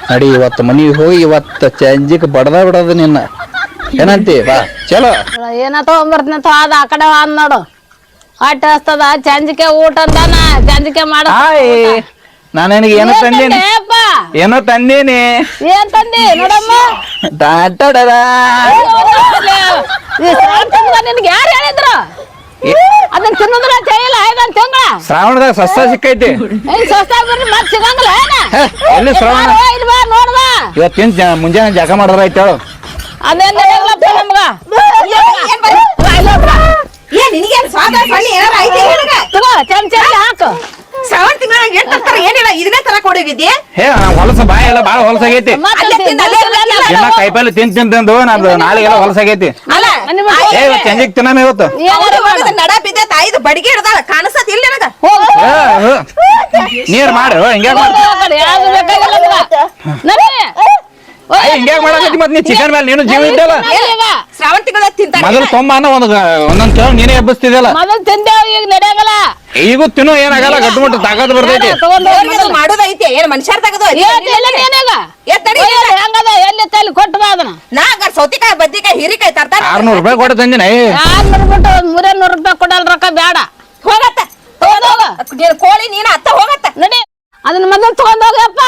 ನಡಿ ಇವತ್ತು ಮನಿಗೆ ಹೋಗಿ ಇವತ್ತು ಚಂಜಿಗೆ ಬಡದ ಬಿಡೋದು ನಿನ್ನ. ಏನಂತಿ? ಬಾ ಚಲೋ. ಏನ ತಗೊಂಬರ್ತೀನಿ ತೋ ಅದ ಆ ಕಡೆ ಅಂದ್ ನೋಡು. ಹೊಟ್ಟೆ ಹಸ್ತದ ಚಂಜಿಕೆ ಊಟ ಅಂತಾನ ಚಂಜಿಕೆ ಮಾಡ ಹಾಯ್. ನಾನು ನಿನಗೆ ಏನೋ ತಂದೀನಿ? ಏನೋ ತಂದೀನಿ? ಏನ್ ತಂದಿ? ನೋಡಮ್ಮ. ದಾಟಡದ ನಿನ್ಗೆ ಯಾರು ಹೇಳಿದ್ರು? ಅದನ್ನ ತಿನ್ನೋದ್ರ ಚೈಲ ಐದನ್ ತಿಂಗಳ. ಶ್ರಾವಣದಾಗ ಸಸ್ತ ಸಿಕ್ಕೈತಿ. ಸಸ್ತ ಬರ್ರಿ ಮತ್ ಸಿಗಂಗಿಲ್ಲ ಎಲ್ಲಿ ಶ್ರಾವಣ? ಇಲ್ವಾ ನೋಡ್ದ ಇವತ್ತಿನ ಮುಂಜಾನೆ ಜಕ ಮಾಡಿದ್ರ ಐತೆ ಹೇಳು. ಅದೇನ್ ನಡೆಯಲ್ಲಪ್ಪ ನಮ್ಗ? ನಿನಗೇನ್ ಸ್ವಾದ ಏನಾರ ಐತಿ ನಿನಗ? ತಗೋ ಚಮ್ ಚಮ್ ಹಾಕು. ಶ್ರಾವಣ ತಿಂಗಳ ಏನ್ ತರ್ತಾರ ಏನಿಲ್ಲ ಇದನ್ನೇ ತರಕ್ ಹೋಗಿದ್ದಿ? ಹೇ ಹೊಲಸ ಬಾಯ ಎಲ್ಲ ಬಾಳ ಹೊಲಸಾಗೈತಿ. ಇನ್ನ ಕಾಯಿಪಲ್ಲೆ ತಿಂದ್ ತಿಂದ್ ತಿಂದು ನಾವ್ ನಾಳೆಗೆಲ್ಲ ಹೊಲಸಾಗೈತಿ ಅಲ್ಲ ಏ ಇವತ್ತು. ಸಂಜೆಗ್ ತಿನ್ನ ಇವತ್ತು ನಡ ಬಿದ್ದ ತಾಯಿದು ಬಡಿಗೆ ಹಿಡ್ದಾಳ ಕಾಣಿಸತ್ ಇಲ್ಲ ನನಗ. ನೀರ್ ಮಾಡು ಹಿಂಗ್ಯಾಕ್ ಹೋಗು ಆ ಕಡೆ ಯಾವ್ದು ಬೇಕಾಗಿಲ್ಲ ನಮ್ಗ. ನಡಿ ಅಯ್ಯ ಹಿಂಗ್ಯಾಕ್ ಮಾಡಕತ್ತಿ ಮತ್ ನೀ ಚಿಕನ್ ಮೇಲೆ ನೀನು ಜೀವ ಇದ್ದಲ್ಲ ಈಗ ಶ್ರಾವಣ ತಿಂಗಳ ತಿಂತಾರ ಮೊದಲು ತೊಂಬ ಅನ್ನೋ ಒಂದು ಒಂದೊಂದ್ ನೀನೇ ಎಬ್ಬಿಸ್ತಿದ್ದಲ್ಲ ಮೊದಲು ತಿಂದೇವ್ ಈಗ ನಡೆಯಗಲ್ಲ ಈಗೂ ತಿನ್ನು ಏನಾಗಲ್ಲ ಗಟ್ಟುಮುಟ್ಟು ತಾಕತ್ ಬರ್ತೈತಿ. ಮಾಡೋದೈತಿ ಏನ್ ಮನುಷ್ಯರ್ ತಗದು ಹೆಂಗದ? ಎಲ್ಲಿ ತಲ್ಲಿ ಕೊಟ್ಟು ಬಾ ಅದನ್ನ. ನಾ ಸೌತಿಕಾಯಿ ಬದ್ನಿಕಾಯಿ ಹೀರಿಕಾಯಿ ತರ್ತಾರ ಆರ್ನೂರು ರೂಪಾಯಿ ಕೊಡ ತಂದಿನ ಆರ್ನೂರು ಮೂರೇ ನೂರು ರೂಪಾಯಿ ಕೊಡಲ್ ರೊಕ್ಕ ಬೇಡ. ಹೋಗತ್ತ. ಕೋಳಿ ನೀನ ಅತ್ತ ಹೋಗತ್ತ. ನಡಿ. ಅದನ್ನ ಮೊದಲು ತಗೊಂಡ್ ಹೋಗಪ್ಪ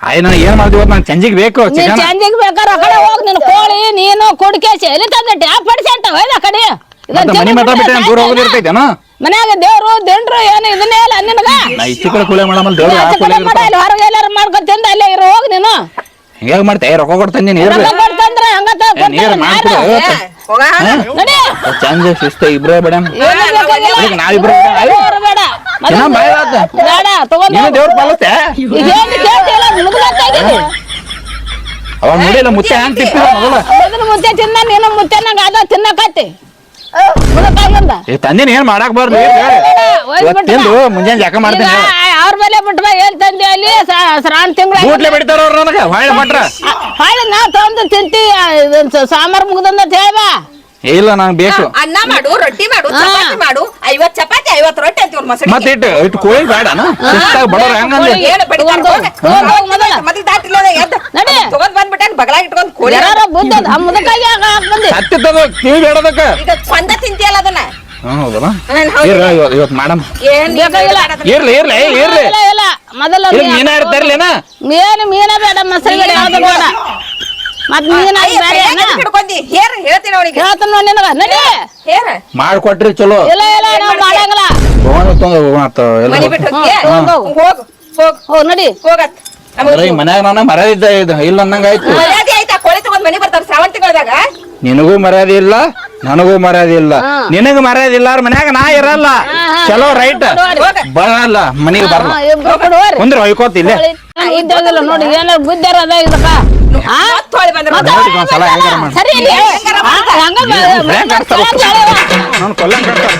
ಅಯ್ಯ ನಾನು ಏನ್ ಮಾಡ್ತೀವಿ ನಾನು ಸಂಜೆಗೆ ಬೇಕು ನೀನ್ ಚಿಕನ್. ಚಂದಿಗೆ ಬೇಕಾರೆ ಆ ಕಡೆ ಹೋಗ್ ನಿನ್ ಕೋಳಿ ನೀನು ಕುಡ್ಕೇಸಿ ಎಲ್ಲಿ ತಂದೆ? ಟ್ಯಾಪ್ ಪಡಿಸಿ ಅಂತ ಹೋಯ್ದ ಆ ಕಡೆ. ಇದನ್ನ ಮತ್ತೆ ಮನಿ ಮಠ ಬಿಟ್ಟು ಏನ್ ದೂರ ಹೋಗೋದಿರ್ತೈತೇನ ಮನ್ಯಾಗ ದೇವ್ರು ದಿಂಡ್ರು ಏನು ಇದನ್ನೇ ಇಲ್ಲ ನಿನಗ. ನಾ ಇಚ್ಚಿ ಕಡೆ ಕೂಳೆ ಮಾಡಮಲ್ ದೇವ್ರು ಆ ಆಚೆ ಕೂಲೆ ಕಡೆ ಮಾಡ ಇಲ್ಲಿ ಹೊರಗೆ ಎಲ್ಲಾರು ಮಾಡ್ಕೊಂಡ್ ತಿಂದ ಅಲ್ಲೇ ಇರೋ ಹೋಗ್ ನೀನು. ಹಿಂಗ ಮಾಡ್ತೆ? ರೊಕ್ಕ ಕೊಟ್ಟು ನೀನು ಇರ್ಲಿ ರೊಕ್ಕ ಕೊಡ್ತಂದ್ರ ಹಂಗತ ಏ, ನೀರ್ ಮಾಡ್ಕೊಡು ಹೋಗ ನಡಿ. ಚಂದ ಶಿಸ್ತ ಇಬ್ರೇ ಬೇಡ. ಏನು ಬೇಕಾಗಿಲ್ಲ. ನಾವಿಬ್ರು. ಬೇಡ. ಮೊದಲು ದಿನ ಬಾಯ್ ಆತ. ಬೇಡ ತಗೊಂಡ್ ನೀನು ಹೋಗು. ದೇವ್ರ ಪಾಲತ್ತೆ ಏನು ಕೇಳ್ತಿಲ್ಲ ಮುಗ್ದಂತ ಇದೀನಿ. ಅವಾಗ ನೋಡಿಲ್ಲ ಮುತ್ತೆ ಹ್ಯಾಂಗ್ ತಿಪ್ಪಿದ ಮೊದಲ ಮೊದಲು ಮುದ್ದೆ ತಿಂದ ನೀನು ಮುದ್ದೆ ನಂಗೆ ಅದ ತಿನ್ನಕತ್ತಿ. ಮುದಕಾಗಿಂದ ಏ ತಂದಿನಿ ಏನ್ ಮಾಡಾಕ್ ಬರ್ಲಿ ತಿಂದು ಮುಂಜಾನೆ ಜಾಕ ಮಾಡ್ತೀನಿ. ಹೇಳು. ಅವ್ರ ಮೇಲೆ ಬಿಟ್ಟ ಏನ್ ತಂದೆ ಅಲ್ಲಿ? ಶ್ರಾವಣ ತಿಂಗಳ ಗೂಟ್ಲೆ ಬಿಡ್ತಾರ ಅವ್ರು ನನಗೆ ಹೊಳ್ಳಿ ಮಟ್ರ. ಹಾಳೆ ನಾ ತಿಂತಿ ಸಾಂಬಾರ್ ಮುಗ್ದಂದ ಹೇಳ್ಬಾ. ಇಲ್ಲ ನಂಗೆ ಬೇಕು. ಅನ್ನ ಮಾಡು ರೊಟ್ಟಿ ಮಾಡು ಚಪಾತಿ ಮಾಡು. ಐವತ್ ಚಪಾತಿ ಐವತ್ ರೊಟ್ಟಿ ಅಂತ ಮೊಸರು ಮತ್ತೆ ಇಟ್ಟು ಇಟ್ಟು ಕೋಳಿ ಬೇಡ ಬಡವ್ರ ಹೆಂಗಂದ್ರೆ? ಏನು ತಗೊಂಡ್ ಬಂದ್ಬಿಟ್ಟೇನ್ ಬಗಲಾಗ ಇಟ್ಕೊಂಡ್ ಕೋಳಿ. ಯಾರ ಬುದ್ಧ ಮುದಕಾಗಿ ಹತ್ತಿತ್ತದ ಕಿವಿ ಬೇಡದಕ್ಕ. ಈಗ ಕೊಂದ ತಿಂತಿಯಲ್ಲ ಅದನ್ನ? ಇವತ್ತು ಮಾಡಮ್ ಏನ್ ಇರ್ಲಿ ಇರ್ಲಿ ಇರ್ಲಿ. ಇಲ್ಲ ಇಲ್ಲ ಮೊದಲ ಮೀನ ಇರ್ತಾರಲ್ಲೇನ ಮೀನು ಮೀನ ಬೇಡ ಮಸರಿ ಬೇಡ. ಮತ್ ಹಿಡ್ಕೊಂಡಿ? ಹೇರ್ ಹೇಳ್ತೀನಿ ಅವನಿಗೆ. ಹೇಳ್ತಾನ ನೋಡಿ ನಿನಗ? ನಡಿ. ಹೇರ ಮಾಡ್ಕೊಟ್ರಿ ಚಲೋ. ಇಲ್ಲ ಇಲ್ಲ ನಾವು ಮಾಡಂಗಿಲ್ಲ. ತಗೊಂಡ್ ತೊಂದು ಮತ್ತ ಎಲ್ಲ ಮನಿ ಬಿಟ್ಟು ಹೋಗ್ತೀಯ? ಹೋಗು. ಹೋಗ್ ಹೋಗ್ ಹೋಗ್. ನಡಿ. ಹೋಗತ್. ಅದ್ರ ಈ ಮನ್ಯಾಗ ನಾನು ಮರ್ಯಾದಿದ್ದ ಇದು ಇಲ್ಲ ಅನ್ನಂಗ ಆಯ್ತು. ಮರ್ಯಾದೆ ಆಯ್ತಾ? ಕೋಳಿ ತಗೊಂಡ್ ಮನಿ ಬರ್ತಾರ ಶ್ರಾವಣ ತಿಂಗಳದಾಗ? ನಿನಗೂ ಮರ್ಯಾದೆ ಇಲ್ಲ ನನಗೂ ಮರ್ಯಾದೆ ಇಲ್ಲ. ನಿನಗ ಮರ್ಯಾದೆ ಇಲ್ಲ ಅವ್ರ ಮನ್ಯಾಗ ನಾ ಇರಲ್ಲ. ಚಲೋ ರೈಟ್. ಬರಲ್ಲ ಮನೆಗೆ ಬರಲ್ಲ. ಕುಂದ್ರ ಹೊಯ್ಕೋತ ಇಲ್ಲೇ. ನೋಡಿ ಏನಾರ ಬುದ್ಧಾರ ಅದ ಇದಕ್ಕ ಸರಿ ಇಲ್ಲಿ ಹಂಗ ನಾನು ಕೊಲ್ಲಂಗ್ ಕಟ್ತಾರೆ